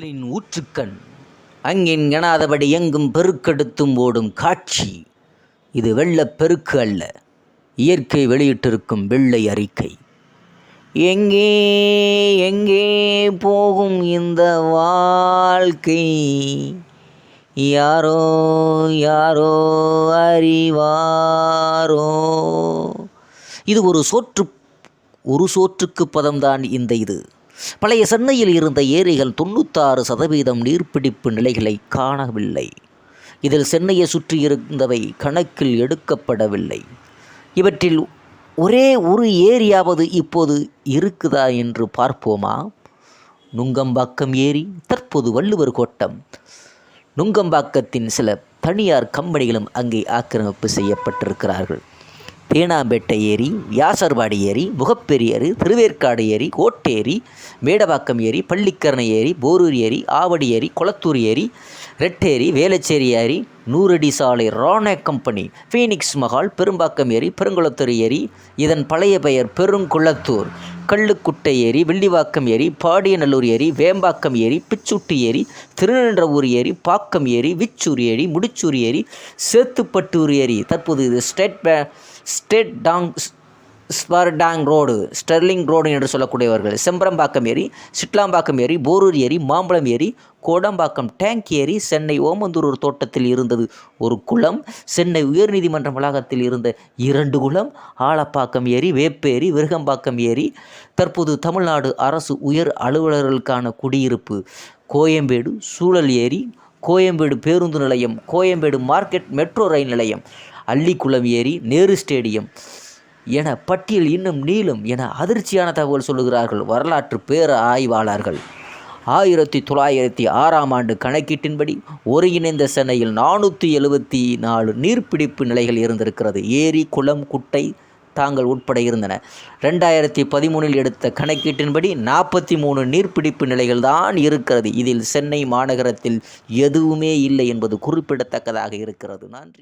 ஊழலின் ஊற்றுக்கண். அங்கின் எனாதபடி எங்கும் பெருக்கெடுத்தும் ஓடும் காட்சி. இது வெள்ளப் பெருக்கு அல்ல இயற்கை வெளியிட்டிருக்கும் வெள்ளை அறிக்கை. எங்கே எங்கே போகும் இந்த வாழ்க்கை? யாரோ யாரோ அறிவாரோ? இது ஒரு சோற்று ஒரு சோற்றுக்கு பதம்தான் இந்த இது. பழைய சென்னையில் இருந்த ஏரிகள் தொண்ணூத்தாறு சதவீதம் நீர்பிடிப்பு நிலைகளை காணவில்லை. இதில் சென்னையை சுற்றி இருந்தவை கணக்கில் எடுக்கப்படவில்லை. இவற்றில் ஒரே ஒரு ஏரியாவது இப்போது இருக்குதா என்று பார்ப்போமா? நுங்கம்பாக்கம் ஏரி தற்போது வள்ளுவர் கோட்டம். நுங்கம்பாக்கத்தின் சில தனியார் கம்பெனிகளும் அங்கே ஆக்கிரமிப்பு செய்யப்பட்டிருக்கிறார்கள். தேனாம்பேட்டை ஏரி வியாசர்பாடி ஏரி முகப்பெரி ஏரி திருவேற்காடு ஏரி கோட்டேரி மேடவாக்கம் ஏரி பள்ளிக்கரணை ஏரி போரூர் ஏரி ஆவடி ஏரி குளத்தூர் ஏரி ரெட்டேரி வேலச்சேரி ஏரி நூறடி சாலை Rane company Phoenix mall Perumbakkam ஏரி பெருங்குளத்தூர் ஏரி இதன் பழைய பெயர் பெருங்குளத்தூர். கள்ளுக்குட்டை ஏரி வெள்ளிவாக்கம் ஏரி பாடியநல்லூர் ஏரி வேம்பாக்கம் ஏரி பிச்சுட்டி ஏரி திருநின்றவூர் ஏரி பாக்கம் ஏரி விச்சூர் ஏரி முடிச்சூர் ஏரி சேத்துப்பட்டூர் ஏரி. தற்போது இது ஸ்டேட் பே ஸ்டேட் டாங் ஸ்பர்டாங் ரோடு ஸ்டெர்லிங் ரோடு என்று சொல்லக்கூடியவர்கள் செம்பரம்பாக்கம் ஏரி சிட்லாம்பாக்கம் ஏரி போரூர் ஏரி மாம்பழம் ஏரி கோடம்பாக்கம் டேங்க் ஏரி சென்னை ஓமந்தூரூர் தோட்டத்தில் இருந்தது ஒரு குளம் சென்னை உயர்நீதிமன்ற வளாகத்தில் இருந்த இரண்டு குளம் ஆலப்பாக்கம் ஏரி வேப்பேரி விருகம்பாக்கம் ஏரி தற்போது தமிழ்நாடு அரசு உயர் அலுவலர்களுக்கான குடியிருப்பு கோயம்பேடு சூழல் ஏரி கோயம்பேடு பேருந்து நிலையம் கோயம்பேடு மார்க்கெட் மெட்ரோ ரயில் நிலையம் அள்ளிக்குளம் ஏரி நேரு ஸ்டேடியம் என பட்டியல் இன்னும் நீளும் என அதிர்ச்சியான தகவல் சொல்லுகிறார்கள் வரலாற்று பேர ஆய்வாளர்கள். ஆயிரத்தி தொள்ளாயிரத்தி ஆறாம் ஆண்டு கணக்கீட்டின்படி ஒருங்கிணைந்த சென்னையில் நானூற்றி எழுபத்தி நாலு நீர்பிடிப்பு நிலைகள் இருந்திருக்கிறது. ஏரி குளம் குட்டை தாங்கள் உட்பட இருந்தன. ரெண்டாயிரத்தி பதிமூணில் எடுத்த கணக்கீட்டின்படி நாற்பத்தி மூணு நீர்பிடிப்பு நிலைகள் தான் இருக்கிறது. இதில் சென்னை மாநகரத்தில் எதுவுமே இல்லை என்பது குறிப்பிடத்தக்கதாக இருக்கிறது. நன்றி.